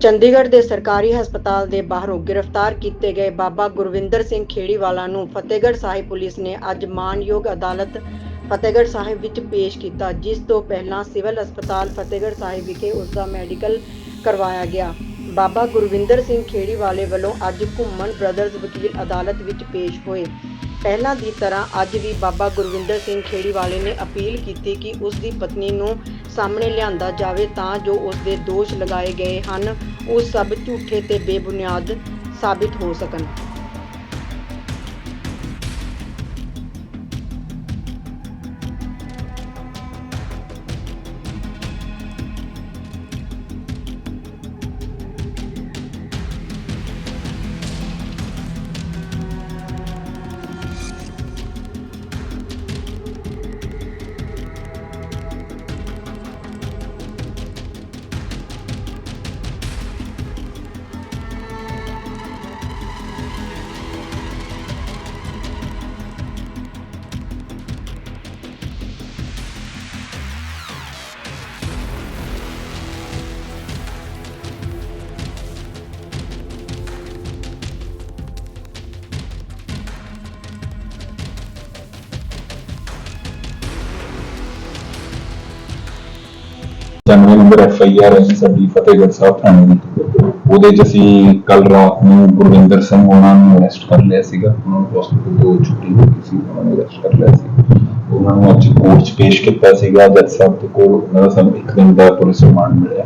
ਚੰਡੀਗੜ੍ਹ ਦੇ ਸਰਕਾਰੀ ਹਸਪਤਾਲ ਦੇ ਬਾਹਰੋਂ ਗ੍ਰਿਫਤਾਰ ਕੀਤੇ ਗਏ ਬਾਬਾ ਗੁਰਵਿੰਦਰ ਸਿੰਘ ਖੇੜੀਵਾਲਾ ਨੂੰ ਫਤਿਹਗੜ੍ਹ ਸਾਹਿਬ ਪੁਲਿਸ ਨੇ ਅੱਜ ਮਾਨਯੋਗ ਅਦਾਲਤ ਫਤਿਹਗੜ੍ਹ ਸਾਹਿਬ ਵਿੱਚ ਪੇਸ਼ ਕੀਤਾ, ਜਿਸ ਤੋਂ ਪਹਿਲਾਂ ਸਿਵਲ ਹਸਪਤਾਲ ਫਤਿਹਗੜ੍ਹ ਸਾਹਿਬ ਵਿਖੇ ਉਸ ਦਾ ਮੈਡੀਕਲ ਕਰਵਾਇਆ ਗਿਆ। ਬਾਬਾ ਗੁਰਵਿੰਦਰ ਸਿੰਘ ਖੇੜੀਵਾਲੇ ਵੱਲੋਂ ਅੱਜ ਘੁੰਮਣ ਬ੍ਰਦਰਜ਼ ਵਕੀਲ ਅਦਾਲਤ ਵਿੱਚ ਪੇਸ਼ ਹੋਏ। ਪਹਿਲਾਂ ਦੀ ਤਰ੍ਹਾਂ ਅੱਜ ਵੀ ਬਾਬਾ ਗੁਰਵਿੰਦਰ ਸਿੰਘ ਖੇੜੀਵਾਲੇ ਨੇ ਅਪੀਲ ਕੀਤੀ ਕਿ ਉਸ ਦੀ ਪਤਨੀ ਨੂੰ ਸਾਹਮਣੇ ਲਿਆਂਦਾ ਜਾਵੇ ਤਾਂ ਜੋ ਉਸ ਦੇ ਦੋਸ਼ ਲਗਾਏ ਗਏ ਹਨ। ਉਹ ਸਭ ਝੂਠੇ ਤੇ ਬੇਬੁਨਿਆਦ ਸਾਬਿਤ ਹੋ ਸਕਣ। General number F I R ਹੈ ਸਾਡੀ ਫਤਿਹਗੜ੍ਹ ਸਾਹਿਬ ਥਾਣੇ ਦੀ। ਉਹਦੇ ਚ ਅਸੀਂ ਕੱਲ ਰਾਤ ਨੂੰ ਗੁਰਵਿੰਦਰ ਸਿੰਘ ਉਹਨਾਂ ਨੂੰ ਅਰੈਸਟ ਕਰ ਲਿਆ ਸੀਗਾ। ਉਹਨਾਂ ਨੂੰ ਹਸਪੀਟਲ ਤੋਂ ਛੁੱਟੀ ਹੋ ਗਈ ਸੀ, ਉਹਨਾਂ ਨੂੰ ਅਰੈਸਟ ਕਰ ਲਿਆ ਸੀ ਉਹਨਾਂ ਨੂੰ ਅੱਜ ਕੋਰਟ 'ਚ ਪੇਸ਼ ਕੀਤਾ ਸੀਗਾ। ਜੱਜ ਸਾਹਿਬ ਦੇ ਕੋਲ ਉਹਨਾਂ ਦਾ ਸਾਨੂੰ ਇੱਕ ਦਿਨ ਦਾ ਪੁਲਿਸ ਰਿਮਾਂਡ ਮਿਲਿਆ।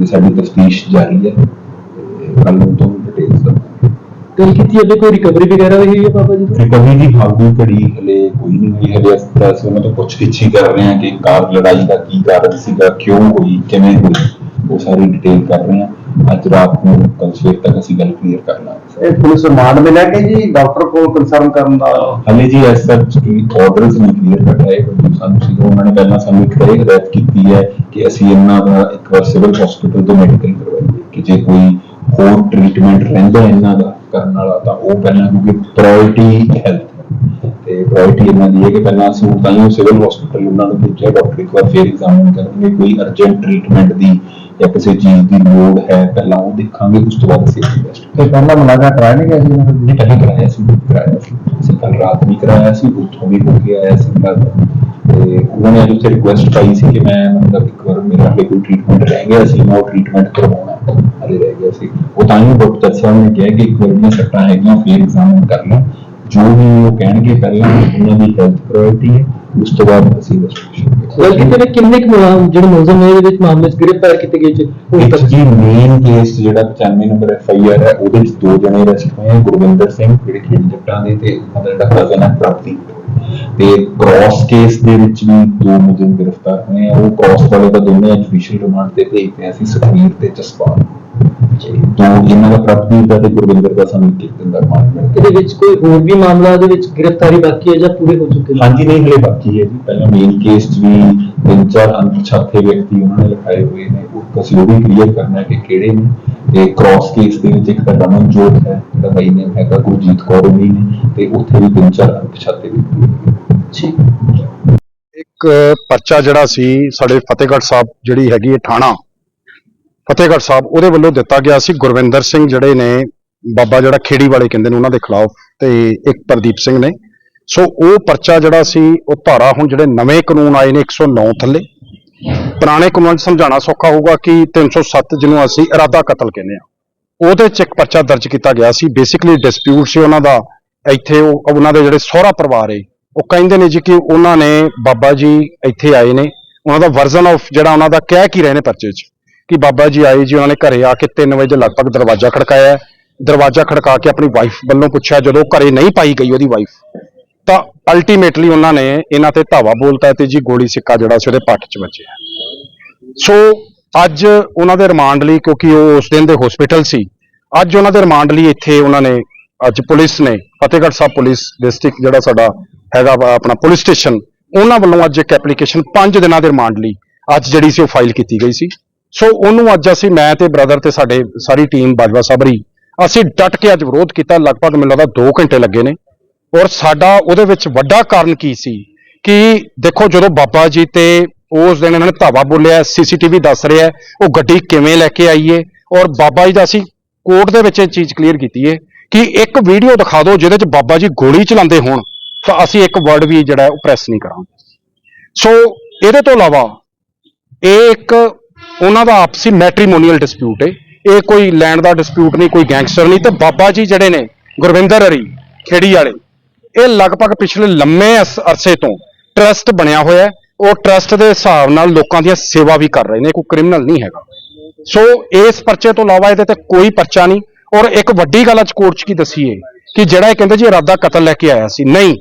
ਇਹ ਸਾਡੀ ਤਫਤੀਸ਼ ਜਾਰੀ ਹੈ। ਕੱਲ ਨੂੰ ਤੁਹਾਨੂੰ ਡਿਟੇਲਸ ਦਵਾਂਗੇ ਗੱਲ ਕੀਤੀ ਅੱਗੇ ਕੋਈ ਰਿਕਵਰੀ ਵਗੈਰਾ ਹੋਈ ਹੈ ਬਾਬਾ ਜੀ? ਰਿਕਵਰੀ ਦੀ ਹਾਲ ਦੀ ਘੜੀ। ਹਲੇ ਕੋਈ ਨਹੀਂ ਹੋਈ ਹਲੇ ਅਸੀਂ ਤਾਂ ਅਸੀਂ ਉਹਨਾਂ ਤੋਂ ਪੁੱਛ ਗਿੱਛ ਹੀ ਕਰ ਰਹੇ ਹਾਂ ਕਿ ਕਾਰ ਲੜਾਈ ਦਾ ਕੀ ਕਾਰਨ ਸੀਗਾ ਕਿਉਂ ਹੋਈ ਕਿਵੇਂ ਹੋਈ ਉਹ ਸਾਰੀ ਡਿਟੇਲ ਕਰ ਰਹੇ ਹਾਂ। ਅੱਜ ਰਾਤ ਨੂੰ ਕੱਲ ਸਵੇਰ ਤੱਕ ਅਸੀਂ ਗੱਲ ਕਲੀਅਰ ਕਰ ਲਾਂਗੇ। ਇਹ ਪੁਲਿਸ ਰਿਮਾਂਡ ਮਿਲਿਆ ਕਿ ਜੀ ਡਾਕਟਰ ਕੋਲ ਕੰਸਰਨ ਕਰਨ ਦਾ? ਹਲੇ ਜੀ ਐਸ ਸੱਚ ਕੋਈ ਆਰਡਰਸ ਨਹੀਂ ਕਲੀਅਰ ਕਰ ਰਹੇ ਕੋਈ ਸਾਨੂੰ ਸੀ ਉਹਨਾਂ ਨੇ ਪਹਿਲਾਂ ਸਾਨੂੰ ਇੱਕ ਵਾਰ ਹਦਾਇਤ ਕੀਤੀ ਹੈ ਕਿ ਅਸੀਂ ਇਹਨਾਂ ਦਾ ਇੱਕ ਵਾਰ ਸਿਵਲ ਹਸਪੀਟਲ ਤੋਂ ਮੈਡੀਕਲ ਕਰਵਾਈਏ ਕਿ ਜੇ ਕੋਈ ਹੋਰ ਟ੍ਰੀਟਮੈਂਟ ਰਹਿੰਦਾ ਇਹਨਾਂ ਦਾ ਕਰਨ ਵਾਲਾ ਤਾਂ ਉਹ ਪਹਿਲਾਂ ਕਿਉਂਕਿ ਪ੍ਰਾਇੋਰਟੀ ਹੈਲਥ ਤੇ ਪ੍ਰਾਇੋਰਟੀ ਇਹਨਾਂ ਦੀ ਹੈ ਕਿ ਪਹਿਲਾਂ ਅਸੀਂ ਹੁਣ ਤਾਂ ਸਿਵਲ ਹਸਪੀਟਲ ਉਹਨਾਂ ਨੂੰ ਭੇਜਿਆ ਡਾਕਟਰ ਇੱਕ ਵਾਰ ਫੇਰ ਐਗਜ਼ਾਮਿਨ ਕਰਨਗੇ। ਕੋਈ ਅਰਜੈਂਟ ਟ੍ਰੀਟਮੈਂਟ ਦੀ ਜਾਂ ਕਿਸੇ ਚੀਜ਼ ਦੀ ਲੋੜ ਹੈ ਪਹਿਲਾਂ ਉਹ ਦੇਖਾਂਗੇ ਉਸ ਤੋਂ ਬਾਅਦ ਅਸੀਂ ਇਨਵੈਸਟ ਤੇ ਪਹਿਲਾਂ ਮੁਲਾਕਾਤ ਕਰਾਇਆ ਨਹੀਂ ਗਿਆ ਸੀ? ਇਹਨਾਂ ਨੇ ਪਹਿਲੇ ਕਰਾਇਆ ਸੀ ਕਰਾਇਆ ਸੀ। ਅਸੀਂ ਕੱਲ ਰਾਤ ਵੀ ਕਰਾਇਆ ਸੀ ਉੱਥੋਂ ਵੀ ਹੋ ਕੇ ਆਇਆ ਸੀ ਕੱਲ ਤੇ ਉਹਨਾਂ ਨੇ ਅੱਜ ਉੱਥੇ ਰਿਕੁਐਸਟ ਪਾਈ ਸੀ ਕਿ ਮੈਂ ਮਤਲਬ ਇੱਕ ਵਾਰ ਮੇਰਾ ਹਲੇ ਕੋਈ ਟ੍ਰੀਟਮੈਂਟ ਰਹਿ ਗਿਆ ਸੀ ਮੈਂ ਉਹ ਟ੍ਰੀਟਮੈਂਟ ਕਰਵਾਉਣਾ ਹਲੇ ਰਹਿ ਗਿਆ ਸੀ। ਉਹ ਤਾਂ ਹੀ ਡਾਕਟਰ ਸਾਹਿਬ ਨੇ ਕਿਹਾ ਕਿ ਇੱਕ ਵਾਰ ਦੀਆਂ ਸੱਟਾਂ ਹੈਗੀਆਂ ਫੇਰ ਐਗਜ਼ਾਮਿਨ ਕਰ ਲਓ। ਜੋ ਵੀ ਉਹ ਕਹਿਣਗੇ ਪਹਿਲਾਂ ਉਹਨਾਂ ਦੀ ਹੈਲਥ ਪ੍ਰਾਇੋਰਟੀ ਹੈ। ਉਸ ਤੋਂ ਬਾਅਦ ਅਸੀਂ ਕੀਤੀ। ਨੇ ਕਿੰਨੇ ਕੁ ਮੁਲਾਜ਼ਮ ਜਿਹੜੇ ਮੁਲਜ਼ਮ ਨੇ ਇਹਦੇ ਵਿੱਚ ਮਾਮਲੇ 'ਚ ਗ੍ਰਿਫਤਾਰ ਕੀਤੇ ਗਏ ਚ ਇੱਕ ਤੱਕ ਜੀ ਮੇਨ ਕੇਸ ਜਿਹੜਾ 95 ਨੰਬਰ ਐਫ ਆਈ ਆਰ ਹੈ ਉਹਦੇ ਵਿੱਚ ਦੋ ਜਣੇ ਅਰੈਸਟ ਹੋਏ ਆ ਗੁਰਵਿੰਦਰ ਸਿੰਘ ਜਿਹੜੇ ਖੇਡ ਜੱਟਾਂ ਦੇ ਤੇ ਉਹਨਾਂ ਦਾ ਜਿਹੜਾ ਕਜ਼ਨ ਹੈ ਪ੍ਰਾਪਤੀ। ਤੇ ਕ੍ਰਾਸ ਕੇਸ ਦੇ ਵਿੱਚ ਵੀ ਦੋ ਮੁਲਜ਼ਮ ਗ੍ਰਿਫਤਾਰ ਹੋਏ ਆ ਉਹ ਕ੍ਰਾਸ ਵਾਲੇ ਤਾਂ ਦੋਨੇ ਜੁਡੀਸ਼ੀਅਲ ਰਿਮਾਂਡ ਤੇ ਭੇਜਦੇ ਆ ਅਸੀਂ ਸੁਖਵੀਰ ਤੇ ਜਸਪਾਲ। ਤੇ ਦੋ ਇਹਨਾਂ ਦਾ ਪ੍ਰਾਪਤੀ ਦਾ ਤੇ ਗੁਰਵਿੰਦਰ ਦਾ ਸਾਨੂੰ ਇੱਕ ਇੱਕ ਦਿਨ ਦਾ ਰਿਮਾਂਡ ਮਿਲ ਗਿਆ ਇਹਦੇ ਵਿੱਚ ਕੋਈ ਹੋਰ ਵੀ ਮਾਮਲਾ ਦੇ ਵਿੱਚ ਗ੍ਰਿਫਤਾਰੀ ਬਾਕੀ ਹੈ ਜਾਂ ਪੂਰੇ ਹੋ ਚੁੱਕੇ ਨੇ? ਹਾਂਜੀ ਨਹੀਂ ਹਲੇ ਬਾਕੀ ਹੈ ਜੀ। ਪਹਿਲਾਂ ਮੇਨ ਕੇਸ 'ਚ ਵੀ ਤਿੰਨ ਚਾਰ ਅਣਪਛਾਤੇ ਵਿਅਕਤੀ ਉਹਨਾਂ ਨੇ ਲਿਖਾਏ ਹੋਏ ਨੇ। ਉਹ ਅਸੀਂ ਉਹ ਵੀ ਕਲੀਅਰ ਕਰਨਾ ਹੈ ਕਿ ਕਿਹੜੇ ਨੇ। ਤੇ ਕ੍ਰਾਸ ਕੇਸ ਦੇ ਵਿੱਚ ਇੱਕ ਤਾਂ ਰਮਨਜੋਤ ਹੈ ਜਿਹੜਾ ਬਾਈ ਨੇਮ ਹੈਗਾ ਗੁਰਜੀਤ ਕੌਰ ਵੀ ਨੇ। ਤੇ ਉੱਥੇ ਵੀ ਤਿੰਨ ਚਾਰ ਵਿਅਕਤੀ ਠੀਕ। ਇੱਕ ਪਰਚਾ ਜਿਹੜਾ ਸੀ ਸਾਡੇ ਫਤਿਹਗੜ੍ਹ ਸਾਹਿਬ ਜਿਹੜੀ ਹੈਗੀ ਹੈ ਥਾਣਾ। ਫਤਿਹਗੜ੍ਹ ਸਾਹਿਬ, ਉਹਦੇ ਵੱਲੋਂ ਦਿੱਤਾ ਗਿਆ ਸੀ ਗੁਰਵਿੰਦਰ ਸਿੰਘ ਜਿਹੜੇ ਨੇ, ਬਾਬਾ ਜਿਹੜਾ ਖੇੜੀ ਵਾਲੇ ਕਹਿੰਦੇ ਨੇ ਉਹਨਾਂ ਦੇ ਖਿਲਾਫ ਤੇ ਇੱਕ ਪ੍ਰਦੀਪ ਸਿੰਘ ਨੇ। ਸੋ ਉਹ ਪਰਚਾ ਜਿਹੜਾ ਸੀ, ਉਹ ਧਾਰਾ ਹੁਣ ਜਿਹੜੇ ਨਵੇਂ ਕਾਨੂੰਨ ਆਏ ਨੇ 109 ਥੱਲੇ। ਪੁਰਾਣੇ ਕਾਨੂੰਨ 'ਚ ਸਮਝਾਉਣਾ ਸੌਖਾ ਹੋਊਗਾ ਕਿ 307 ਜਿਹਨੂੰ ਅਸੀਂ ਇਰਾਦਾ ਕਤਲ ਕਹਿੰਦੇ ਆ ਉਹਦੇ 'ਚ ਇੱਕ ਪਰਚਾ ਦਰਜ ਕੀਤਾ ਗਿਆ ਸੀ ਬੇਸਿਕਲੀ ਡਿਸਪਿਊਟ ਸੀ ਉਹਨਾਂ ਦਾ। ਇੱਥੇ ਉਹ, ਉਹਨਾਂ ਦੇ ਜਿਹੜੇ ਸਹੁਰਾ ਪਰਿਵਾਰ ਏ, ਉਹ ਕਹਿੰਦੇ ਨੇ ਜੀ ਕਿ ਉਹਨਾਂ ਨੇ ਬਾਬਾ ਜੀ ਇੱਥੇ ਆਏ ਨੇ। ਉਹਨਾਂ ਦਾ ਵਰਜ਼ਨ ਆਫ ਜਿਹੜਾ ਉਹਨਾਂ ਦਾ ਕਹਿ ਕੀ ਰਹੇ ਨੇ ਪਰਚੇ 'ਚ। ਕਿ ਬਾਬਾ ਜੀ ਆਏ ਜੀ, ਉਹਨਾਂ ਨੇ ਘਰੇ ਆ ਕੇ 3 ਵਜੇ ਦੇ ਲਗਭਗ ਦਰਵਾਜ਼ਾ ਖੜਕਾਇਆ। ਦਰਵਾਜ਼ਾ ਖੜਕਾ ਕੇ ਆਪਣੀ ਵਾਈਫ ਵੱਲੋਂ ਪੁੱਛਿਆ, ਜਦੋਂ ਘਰੇ ਨਹੀਂ ਪਾਈ ਗਈ ਉਹਦੀ ਵਾਈਫ ਤਾਂ ਅਲਟੀਮੇਟਲੀ ਉਹਨਾਂ ਨੇ ਇਹਨਾਂ ਤੇ ਧਾਵਾ ਬੋਲਤਾ ਤੇ ਜੀ ਗੋਲੀ ਸਿੱਕਾ ਜਿਹੜਾ ਸੀ ਉਹਦੇ ਪੱਟ 'ਚ ਵੱਜਿਆ। ਸੋ ਅੱਜ ਉਹਨਾਂ ਦੇ ਰਿਮਾਂਡ ਲਈ, ਕਿਉਂਕਿ ਉਹ ਉਸ ਦਿਨ ਦੇ ਹਸਪੀਟਲ ਸੀ, ਅੱਜ ਉਹਨਾਂ ਦੇ ਰਿਮਾਂਡ ਲਈ ਇੱਥੇ ਉਹਨਾਂ ਨੇ, ਅੱਜ ਪੁਲਿਸ ਨੇ, ਫਤਿਹਗੜ੍ਹ ਸਾਹਿਬ ਪੁਲਿਸ ਡਿਸਟ੍ਰਿਕਟ ਜਿਹੜਾ ਸਾਡਾ ਹੈਗਾ ਵਾ, ਆਪਣਾ ਪੁਲਿਸ ਸਟੇਸ਼ਨ ਉਹਨਾਂ ਵੱਲੋਂ ਅੱਜ ਇੱਕ ਐਪਲੀਕੇਸ਼ਨ 5 ਦਿਨਾਂ ਦੇ ਰਿਮਾਂਡ ਲਈ, ਅੱਜ ਜਿਹੜੀ ਸੀ ਉਹ ਫਾਈਲ ਕੀਤੀ ਗਈ ਸੀ। ਸੋ ਉਹਨੂੰ ਅੱਜ ਅਸੀਂ ਮੈਂ ਤੇ ਬ੍ਰਦਰ ਤੇ ਸਾਡੇ ਸਾਰੀ ਟੀਮ ਬਾਜਵਾ ਸਾਬਰੀ ਅਸੀਂ ਡਟ ਕੇ ਅੱਜ ਵਿਰੋਧ ਕੀਤਾ, ਲਗਭਗ ਮੈਨੂੰ ਲੱਗਦਾ 2 ਘੰਟੇ ਲੱਗੇ ਨੇ। ਔਰ ਸਾਡਾ ਉਹਦੇ ਵਿੱਚ ਵੱਡਾ ਕਾਰਨ ਕੀ ਸੀ ਕਿ ਦੇਖੋ ਜਦੋਂ ਬਾਬਾ ਜੀ ਤੇ ਉਸ ਦਿਨ ਇਹਨਾਂ ਨੇ ਧਾਵਾ ਬੋਲਿਆ ਸੀਸੀਟੀਵੀ ਦੱਸ ਰਿਹਾ, ਉਹ ਗੱਡੀ ਕਿਵੇਂ ਲੈ ਕੇ ਆਈਏ? ਔਰ ਬਾਬਾ ਜੀ ਦਾ ਅਸੀਂ ਕੋਰਟ ਦੇ ਵਿੱਚ ਇਹ ਚੀਜ਼ ਕਲੀਅਰ ਕੀਤੀ ਹੈ ਕਿ ਇੱਕ ਵੀਡੀਓ ਦਿਖਾ ਦਿਓ ਜਿਹਦੇ 'ਚ ਬਾਬਾ ਜੀ ਗੋਲੀ ਚਲਾਉਂਦੇ ਹੋਣ, ਤਾਂ ਅਸੀਂ ਇੱਕ ਵਰਡ ਵੀ ਜਿਹੜਾ ਉਹ ਪ੍ਰੈਸ ਨਹੀਂ ਕਰਾਂਗੇ। ਸੋ ਇਹਦੇ ਤੋਂ ਇਲਾਵਾ ਇਹ ਇੱਕ ਉਹਨਾਂ ਦਾ ਆਪਸੀ ਮੈਟ੍ਰੀਮੋਨੀਅਲ ਡਿਸਪਿਊਟ ਹੈ ਇਹ ਕੋਈ ਲੈਂਡ ਦਾ ਡਿਸਪਿਊਟ ਨਹੀਂ, ਕੋਈ ਗੈਂਗਸਟਰ ਨਹੀਂ। ਤੇ ਬਾਬਾ ਜੀ ਜਿਹੜੇ ਨੇ, ਗੁਰਵਿੰਦਰ ਹਰੀ, ਖੇੜੀ ਵਾਲੇ, ਇਹ ਲਗਭਗ ਪਿਛਲੇ ਲੰਮੇ ਅਸ- ਅਰਸੇ ਤੋਂ ਟਰਸਟ ਬਣਿਆ ਹੋਇਆ ਹੈ ਉਹ ਟਰਸਟ ਦੇ ਹਿਸਾਬ ਨਾਲ ਲੋਕਾਂ ਦੀਆਂ ਸੇਵਾ ਵੀ ਕਰ ਰਹੇ ਨੇ। ਕੋਈ ਕ੍ਰਿਮੀਨਲ ਨਹੀਂ ਹੈਗਾ। ਸੋ ਇਸ ਪਰਚੇ ਤੋਂ ਇਲਾਵਾ ਇਹਦੇ ਤੇ ਕੋਈ ਪਰਚਾ ਨਹੀਂ। ਔਰ ਇੱਕ ਵੱਡੀ ਗੱਲ ਅੱਜ ਕੋਰਟ 'ਚ ਕੀ ਦਸੀਏ ਕਿ ਜਿਹੜਾ ਇਹ ਕਹਿੰਦੇ ਜੀ ਇਰਾਦਾ ਕਤਲ ਲੈ ਕੇ ਆਇਆ ਸੀ। ਨਹੀਂ,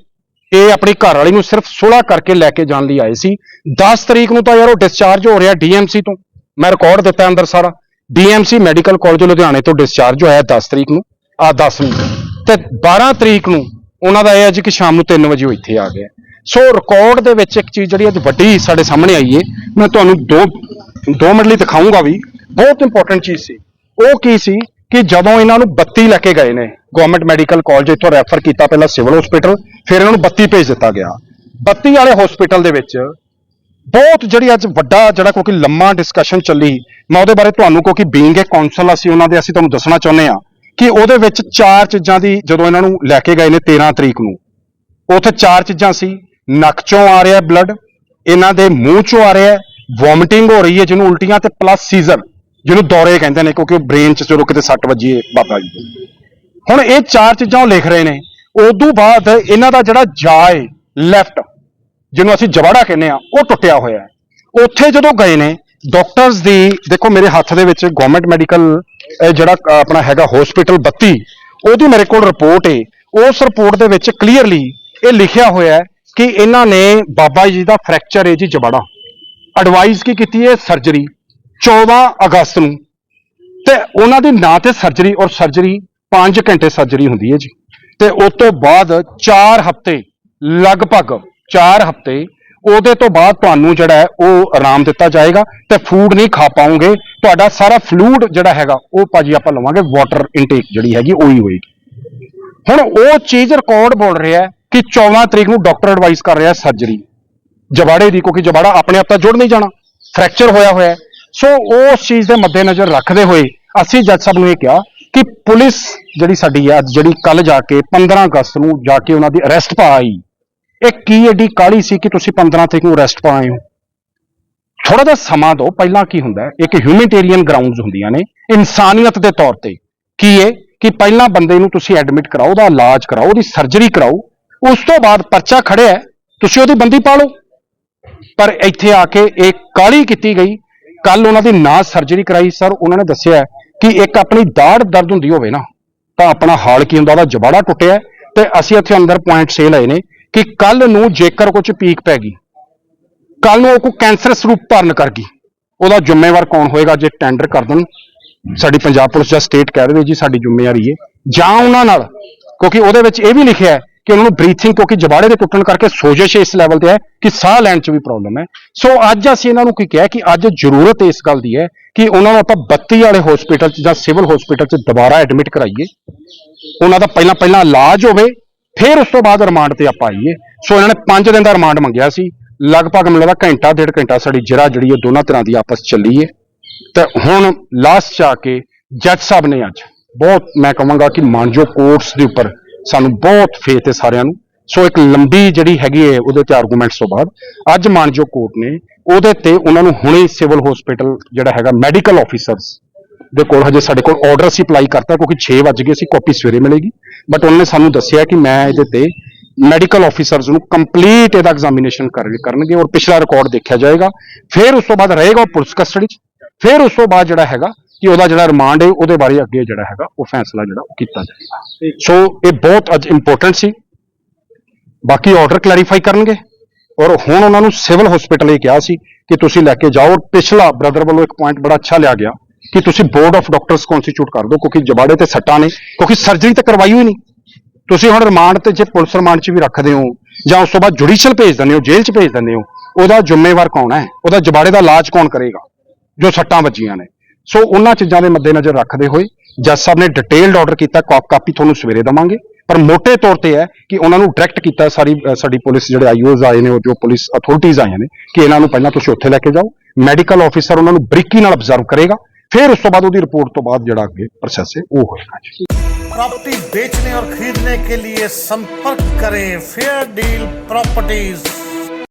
ਇਹ ਆਪਣੀ ਘਰ ਵਾਲੀ ਨੂੰ ਸਿਰਫ ਸੁਲਾ ਕਰਕੇ ਲੈ ਕੇ ਜਾਣ ਲਈ ਆਏ ਸੀ। 10 ਤਰੀਕ ਨੂੰ ਤਾਂ ਯਾਰ ਉਹ ਡਿਸਚਾਰਜ ਹੋ ਰਿਹਾ ਡੀਐਮਸੀ ਤੋਂ। ਮੈਂ ਰਿਕਾਰਡ ਦਿੱਤਾ ਅੰਦਰ ਸਾਰਾ ਡੀਐਮਸੀ ਮੈਡੀਕਲ ਕਾਲਜ ਲੁਧਿਆਣੇ ਤੋਂ ਡਿਸਚਾਰਜ ਹੋਇਆ 10 ਤਰੀਕ ਨੂੰ ਆ 10 ਨੂੰ। ਤੇ 12 ਤਰੀਕ ਨੂੰ ਉਹਨਾਂ ਦਾ ਇਹ ਹੈ ਜੀ ਕਿ ਸ਼ਾਮ ਨੂੰ 3 ਵਜੇ ਉਹ ਇੱਥੇ ਆ ਗਿਆ ਸੋ ਰਿਕਾਰਡ ਦੇ ਵਿੱਚ ਇੱਕ ਚੀਜ਼ ਜਿਹੜੀ ਅੱਜ ਵੱਡੀ ਸਾਡੇ ਸਾਹਮਣੇ ਆਈ ਹੈ ਮੈਂ ਤੁਹਾਨੂੰ ਦੋ ਦੋ ਮਿੰਟ ਲਈ ਦਿਖਾਊਂਗਾ ਵੀ, ਬਹੁਤ ਇੰਪੋਰਟੈਂਟ ਚੀਜ਼ ਸੀ। ਉਹ ਕੀ ਸੀ ਕਿ ਜਦੋਂ ਇਹਨਾਂ ਨੂੰ 32 ਲੈ ਕੇ ਗਏ ਨੇ ਗਵਰਨਮੈਂਟ ਮੈਡੀਕਲ ਕਾਲਜ ਇੱਥੋਂ ਰੈਫਰ ਕੀਤਾ ਪਹਿਲਾਂ ਸਿਵਲ ਹਸਪੀਟਲ ਫਿਰ ਇਹਨਾਂ ਨੂੰ 32 ਭੇਜ ਦਿੱਤਾ ਗਿਆ। 32 ਵਾਲੇ ਹਸਪੀਟਲ ਦੇ ਵਿੱਚ ਬਹੁਤ ਜਿਹੜੀ ਅੱਜ ਵੱਡਾ ਜਿਹੜਾ ਕਿਉਂਕਿ ਲੰਮਾ ਡਿਸਕਸ਼ਨ ਚੱਲੀ, ਮੈਂ ਉਹਦੇ ਬਾਰੇ ਤੁਹਾਨੂੰ ਕਿਉਂਕਿ ਬੀਇੰਗ ਏ ਕਾਉਂਸਲ ਅਸੀਂ ਉਹਨਾਂ ਦੇ, ਅਸੀਂ ਤੁਹਾਨੂੰ ਦੱਸਣਾ ਚਾਹੁੰਦੇ ਆ ਕਿ ਉਹਦੇ ਵਿੱਚ ਚਾਰ ਚੀਜ਼ਾਂ ਦੀ ਜਦੋਂ ਇਹਨਾਂ ਨੂੰ ਲੈ ਕੇ ਗਏ ਨੇ 13 ਤਰੀਕ ਨੂੰ, ਉੱਥੇ ਚਾਰ ਚੀਜ਼ਾਂ ਸੀ, ਨੱਕ ਚੋਂ ਆ ਰਿਹਾ ਬਲੱਡ ਇਹਨਾਂ ਦੇ ਮੂੰਹ ਚੋਂ ਆ ਰਿਹਾ ਵੋਮਿਟਿੰਗ ਹੋ ਰਹੀ ਹੈ ਜਿਹਨੂੰ ਉਲਟੀਆਂ ਤੇ ਪਲੱਸ ਸੀਜ਼ਰ ਜਿਹਨੂੰ ਦੌਰੇ ਕਹਿੰਦੇ ਨੇ ਕਿਉਂਕਿ ਉਹ ਬ੍ਰੇਨ 'ਚ ਜਦੋਂ ਕਿਤੇ ਸੱਟ ਵੱਜੀ ਹੈ ਬਾਬਾ ਜੀ ਹੁਣ ਇਹ ਚਾਰ ਚੀਜ਼ਾਂ ਉਹ ਲਿਖ ਰਹੇ ਨੇ, ਉਦੋਂ ਬਾਅਦ ਇਹਨਾਂ ਦਾ ਜਿਹੜਾ ਜਾਏ ਲੈਫਟ ਜਿਹਨੂੰ ਅਸੀਂ ਜਵਾੜਾ ਕਹਿੰਦੇ ਆ ਉਹ ਟੁੱਟਿਆ ਹੋਇਆ ਹੈ। ਉੱਥੇ ਜਦੋਂ ਗਏ ਨੇ ਡਾਕਟਰਸ ਦੀ, ਦੇਖੋ ਮੇਰੇ ਹੱਥ ਦੇ ਵਿੱਚ ਗਵਰਨਮੈਂਟ ਮੈਡੀਕਲ ਜਿਹੜਾ ਆਪਣਾ ਹੈਗਾ ਹਸਪੀਟਲ 32 ਉਹਦੀ ਮੇਰੇ ਕੋਲ ਰਿਪੋਰਟ ਏ। ਉਸ ਰਿਪੋਰਟ ਦੇ ਵਿੱਚ ਕਲੀਅਰਲੀ ਇਹ ਲਿਖਿਆ ਹੋਇਆ ਹੈ ਕਿ ਇਹਨਾਂ ਨੇ ਬਾਬਾ ਜੀ ਦਾ ਫ੍ਰੈਕਚਰ ਹੈ ਜੀ ਜਵਾੜਾ। ਐਡਵਾਈਸ ਕੀ ਕੀਤੀ ਹੈ ਸਰਜਰੀ 14 ਅਗਸਤ ਨੂੰ। ਤੇ ਉਹਨਾਂ ਦੀ ਨਾਂ ਤੇ ਸਰਜਰੀ ਔਰ ਸਰਜਰੀ 5 ਘੰਟੇ ਸਰਜਰੀ ਹੁੰਦੀ ਹੈ ਜੀ। ਤੇ ਉਸ ਤੋਂ ਬਾਅਦ 4 ਹਫ਼ਤੇ ਲਗਭਗ 4 ਹਫ਼ਤੇ, ਉਹਦੇ ਤੋਂ ਬਾਅਦ ਤੁਹਾਨੂੰ ਜਿਹੜਾ ਹੈ ਉਹ ਆਰਾਮ ਦਿੱਤਾ ਜਾਏਗਾ ਤੇ ਫੂਡ ਨਹੀਂ ਖਾ ਪਾਓਗੇ। ਤੁਹਾਡਾ ਸਾਰਾ ਫਲੂਡ ਜਿਹੜਾ ਹੈਗਾ, ਉਹ ਭਾਜੀ ਆਪਾਂ ਲਵਾਂਗੇ ਵਾਟਰ ਇਨਟੇਕ ਜਿਹੜੀ ਹੈਗੀ ਉਹੀ ਹੋਏਗੀ। ਹੁਣ ਉਹ ਚੀਜ਼ ਰਿਕਾਰਡ ਬੋਲ ਰਿਹਾ ਕਿ 14 ਤਰੀਕ ਨੂੰ ਡਾਕਟਰ ਐਡਵਾਈਸ ਕਰ ਰਿਹਾ ਸਰਜਰੀ ਜਵਾੜੇ ਦੀ, ਕਿਉਂਕਿ ਜਵਾੜਾ ਆਪਣੇ ਆਪ ਤਾਂ ਜੁੜ ਨਹੀਂ ਜਾਣਾ ਫ੍ਰੈਕਚਰ ਹੋਇਆ ਹੋਇਆ ਸੋ ਉਸ ਚੀਜ਼ ਦੇ ਮੱਦੇਨਜ਼ਰ ਰੱਖਦੇ ਹੋਏ ਅਸੀਂ ਜੱਜ ਸਾਹਿਬ ਨੂੰ ਇਹ ਕਿਹਾ ਕਿ ਪੁਲਿਸ ਜਿਹੜੀ ਸਾਡੀ ਹੈ ਜਿਹੜੀ ਕੱਲ ਜਾ ਕੇ 15 ਅਗਸਤ ਨੂੰ ਜਾ ਕੇ ਉਹਨਾਂ ਦੀ ਅਰੈਸਟ ਪਾ ਆਈ। ਇਹ ਕੀ ਏਡੀ ਕਾਲੀ ਸੀ ਕਿ ਤੁਸੀਂ 15 ਤਰੀਕ ਨੂੰ ਅਰੈਸਟ ਪਾਏ ਹੋ? ਥੋੜਾ ਜਿਹਾ ਸਮਾਂ ਦਿਓ ਪਹਿਲਾਂ ਕੀ ਹੁੰਦਾ ਹੈ? ਇੱਕ ਹਿਊਮੈਨਿਟੇਰੀਅਨ ਗਰਾਊਂਡਸ ਹੁੰਦੀਆਂ ਨੇ ਇਨਸਾਨੀਅਤ ਦੇ ਤੌਰ ਤੇ। ਕੀ ਇਹ? ਕਿ ਪਹਿਲਾਂ ਬੰਦੇ ਨੂੰ ਤੁਸੀਂ ਐਡਮਿਟ ਕਰਾਓ ਉਹਦਾ ਇਲਾਜ ਕਰਾਓ ਉਹਦੀ ਸਰਜਰੀ ਕਰਾਓ ਉਸ ਤੋਂ ਬਾਅਦ ਪਰਚਾ ਖੜਿਆ ਹੈ, ਤੁਸੀਂ ਉਹਦੀ ਬੰਦੀ ਪਾ ਲਓ। ਪਰ ਇੱਥੇ ਆ ਕੇ ਇਹ ਕਾਲੀ ਕੀਤੀ ਗਈ। ਕੱਲ ਉਹਨਾਂ ਦੀ ਨਾ ਸਰਜਰੀ ਕਰਾਈ ਸਰ ਉਹਨਾਂ ਨੇ ਦੱਸਿਆ ਕਿ ਇੱਕ ਆਪਣੀ ਦਾੜ ਦਰਦ ਹੁੰਦੀ ਹੋਵੇ ਨਾ ਤਾਂ ਆਪਣਾ ਹਾਲ ਕੀ ਹੁੰਦਾ ਉਹਦਾ ਜਬਾੜਾ ਟੁੱਟਿਆ ਹੈ ਤੇ ਅਸੀਂ ਇੱਥੇ ਅੰਦਰ ਪੁਆਇੰਟ ਸੇ ਲਏ ਨੇ। ਕਿ ਕੱਲ ਨੂੰ ਜੇਕਰ ਕੁਝ ਪੀਕ ਪੈ ਗਈ ਕੱਲ ਨੂੰ ਉਹ ਕੋਈ ਕੈਂਸਰਸ ਰੂਪ ਧਾਰਨ ਕਰ ਗਈ, ਉਹਦਾ ਜ਼ਿੰਮੇਵਾਰ ਕੌਣ ਹੋਏਗਾ ਜੇ ਟੈਂਡਰ ਕਰ ਦੇਣ? ਸਾਡੀ ਪੰਜਾਬ ਪੁਲਿਸ ਜਾਂ ਸਟੇਟ ਕਹਿ ਦੇਵੇ ਜੀ, ਸਾਡੀ ਜ਼ਿੰਮੇਵਾਰੀ ਹੈ ਜਾਂ ਉਹਨਾਂ ਨਾਲ, ਕਿਉਂਕਿ ਉਹਦੇ ਵਿੱਚ ਇਹ ਵੀ ਲਿਖਿਆ ਹੈ ਕਿ ਉਹਨਾਂ ਨੂੰ ਬਰੀਥਿੰਗ ਕਿਉਂਕਿ ਜਬਾੜੇ ਦੇ ਟੁੱਟਣ ਕਰਕੇ ਸੋਜਿਸ਼ ਇਸ ਲੈਵਲ ਤੇ ਹੈ ਕਿ ਸਾਹ ਲੈਣ 'ਚ ਵੀ ਪ੍ਰੋਬਲਮ ਹੈ। ਸੋ ਅੱਜ ਅਸੀਂ ਇਹਨਾਂ ਨੂੰ ਕੀ ਕਿਹਾ ਕਿ ਅੱਜ ਜ਼ਰੂਰਤ ਇਸ ਗੱਲ ਦੀ ਹੈ ਕਿ ਉਹਨਾਂ ਨੂੰ ਆਪਾਂ 32 ਵਾਲੇ ਹਸਪੀਟਲ 'ਚ ਜਾਂ ਸਿਵਲ ਹਸਪੀਟਲ 'ਚ ਦੁਬਾਰਾ ਐਡਮਿਟ ਕਰਾਈਏ। ਉਹਨਾਂ ਦਾ ਪਹਿਲਾਂ ਪਹਿਲਾਂ ਇਲਾਜ ਹੋਵੇ ਫਿਰ ਉਸ ਤੋਂ ਬਾਅਦ ਰਿਮਾਂਡ ਤੇ ਆਪਾਂ ਆਈਏ। ਸੋ ਇਹਨਾਂ ਨੇ 5 ਦਿਨ ਦਾ ਰਿਮਾਂਡ ਮੰਗਿਆ ਸੀ। ਲਗਭਗ ਮੈਨੂੰ ਲੱਗਦਾ ਘੰਟਾ, ਡੇਢ ਘੰਟਾ ਸਾਡੀ ਜ਼ਰਾ ਜਿਹੜੀ ਉਹ ਦੋਨਾਂ ਤਰ੍ਹਾਂ ਦੀ ਆਪਸ 'ਚ ਚੱਲੀ ਹੈ। ਤੇ ਹੁਣ ਲਾਸਟ 'ਚ ਆ ਕੇ ਜੱਜ ਸਾਹਿਬ ਨੇ ਅੱਜ ਬਹੁਤ, ਮੈਂ ਕਹਾਂਗਾ ਕਿ ਮਾਨਜੋ ਕੋਰਟਸ ਦੇ ਉੱਪਰ ਸਾਨੂੰ ਬਹੁਤ ਫੇਥ ਹੈ ਸਾਰਿਆਂ ਨੂੰ। ਸੋ ਇੱਕ ਲੰਬੀ ਜਿਹੜੀ ਹੈਗੀ ਹੈ ਉਹਦੇ ਤੇ ਆਰਗੂਮੈਂਟਸ ਤੋਂ ਬਾਅਦ ਅੱਜ ਮਾਨਜੋ ਕੋਰਟ ਨੇ ਉਹਦੇ ਤੇ ਉਹਨਾਂ ਨੂੰ ਹੁਣੇ ਸਿਵਲ ਹਸਪੀਟਲ ਜਿਹੜਾ ਹੈਗਾ ਮੈਡੀਕਲ ਆਫੀਸਰਸ ਦੇ ਕੋਲ ਹਜੇ ਸਾਡੇ ਕੋਲ ਆਰਡਰ ਅਸੀਂ ਅਪਲਾਈ ਕਰਤਾ ਕਿਉਂਕਿ 6 ਵਜ ਗਏ ਸੀ ਕਾਪੀ ਸਵੇਰੇ ਮਿਲੇਗੀ। ਬਟ ਉਹਨਾਂ ਨੇ ਸਾਨੂੰ ਦੱਸਿਆ ਕਿ ਮੈਂ ਇਹਦੇ ਤੇ ਮੈਡੀਕਲ ਆਫੀਸਰਸ ਨੂੰ ਕੰਪਲੀਟ ਇਹਦਾ ਐਗਜ਼ਾਮੀਨੇਸ਼ਨ ਕਰਨਗੇ ਔਰ ਪਿਛਲਾ ਰਿਕਾਰਡ ਦੇਖਿਆ ਜਾਏਗਾ। ਫਿਰ ਉਸ ਤੋਂ ਬਾਅਦ ਰਹੇਗਾ ਪੁਲਿਸ ਕਸਟਡੀ 'ਚ। ਫਿਰ ਉਸ ਤੋਂ ਬਾਅਦ ਜਿਹੜਾ ਹੈਗਾ ਕਿ ਉਹਦਾ ਜਿਹੜਾ ਰਿਮਾਂਡ ਹੈ, ਉਹਦੇ ਬਾਰੇ ਅੱਗੇ ਜਿਹੜਾ ਹੈਗਾ ਉਹ ਫੈਸਲਾ ਜਿਹੜਾ ਉਹ ਕੀਤਾ ਜਾਏਗਾ। ਸੋ ਇਹ ਬਹੁਤ ਅੱਜ ਇੰਪੋਰਟੈਂਟ ਸੀ। ਬਾਕੀ ਆਰਡਰ ਕਲੈਰੀਫਾਈ ਕਰਨਗੇ। ਔਰ ਹੁਣ ਉਹਨਾਂ ਨੂੰ ਸਿਵਲ ਹਸਪੀਟਲ ਇਹ ਕਿਹਾ ਸੀ ਕਿ ਤੁਸੀਂ ਲੈ ਕੇ ਜਾਓ। ਪਿਛਲਾ ਬ੍ਰਦਰ ਵੱਲੋਂ ਇੱਕ ਪੁਆਇੰਟ ਬੜਾ ਅੱਛਾ ਲਿਆ ਗਿਆ। ਕਿ ਤੁਸੀਂ ਬੋਰਡ ਆਫ ਡਾਕਟਰਸ ਕਨਸਟੀਟਿਊਟ ਕਰ ਦਿਓ, ਕਿਉਂਕਿ ਜਬਾੜੇ ਤੇ ਸੱਟਾਂ ਨੇ, ਕਿਉਂਕਿ ਸਰਜਰੀ ਤਾਂ ਕਰਵਾਈ ਹੋਈ ਨਹੀਂ। ਤੁਸੀਂ ਹੁਣ ਰਿਮਾਂਡ ਤੇ ਜੇ ਪੁਲਿਸ ਰਿਮਾਂਡ 'ਚ ਵੀ ਰੱਖਦੇ ਹੋ, ਜਾਂ ਉਸ ਤੋਂ ਬਾਅਦ ਜੁਡੀਸ਼ੀਅਲ ਭੇਜ ਦਿੰਦੇ ਹੋ, ਜੇਲ੍ਹ 'ਚ ਭੇਜ ਦਿੰਦੇ ਹੋ, ਉਹਦਾ ਜ਼ਿੰਮੇਵਾਰ ਕੌਣ ਹੈ? ਉਹਦਾ ਜਬਾੜੇ ਦਾ ਇਲਾਜ ਕੌਣ ਕਰੇਗਾ, ਜੋ ਸੱਟਾਂ ਵੱਜੀਆਂ ਨੇ? ਸੋ ਉਹਨਾਂ ਚੀਜ਼ਾਂ ਦੇ ਮੱਦੇਨਜ਼ਰ ਰੱਖਦੇ ਹੋਏ ਜੱਜ ਸਾਹਿਬ ਨੇ ਡਿਟੇਲਡ ਆਰਡਰ ਕੀਤਾ ਕਾ- ਕਾਪੀ ਤੁਹਾਨੂੰ ਸਵੇਰੇ ਦਵਾਂਗੇ। ਪਰ ਮੋٹے ਤੌਰ ਤੇ ਹੈ ਕਿ ਉਹਨਾਂ ਨੂੰ ਡਾਇਰੈਕਟ ਕੀਤਾ ਸਾਰੀ ਸਾਡੀ ਪੁਲਿਸ ਜਿਹੜੇ ਆਈਓਜ਼ ਆਏ ਨੇ, ਉਹ ਜੋ ਪੁਲਿਸ ਅਥਾਰਟੀਆਂ ਆਈਆਂ ਨੇ, ਕਿ ਇਹਨਾਂ ਨੂੰ ਪਹਿਲਾਂ ਤੁਸੀਂ ਉੱਥੇ ਲੈ ਕੇ ਜਾਓ। ਮੈਡੀਕਲ ਆਫੀਸਰ ਉਹਨਾਂ ਨੂੰ ਬਰੀਕੀ ਨਾਲ ਅਬਜ਼ਰਵ ਕਰੇਗਾ। ਫਿਰ ਉਸ ਤੋਂ ਬਾਅਦ ਉਹਦੀ ਰਿਪੋਰਟ ਤੋਂ ਬਾਅਦ ਜਿਹੜਾ ਅੱਗੇ ਪ੍ਰੋਸੈਸ ਹੈ ਉਹ ਹੋਏਗਾ ਜੀ प्रॉपर्टी बेचने और खरीदने के लिए संपर्क करें फेयर डील प्रॉपर्टीज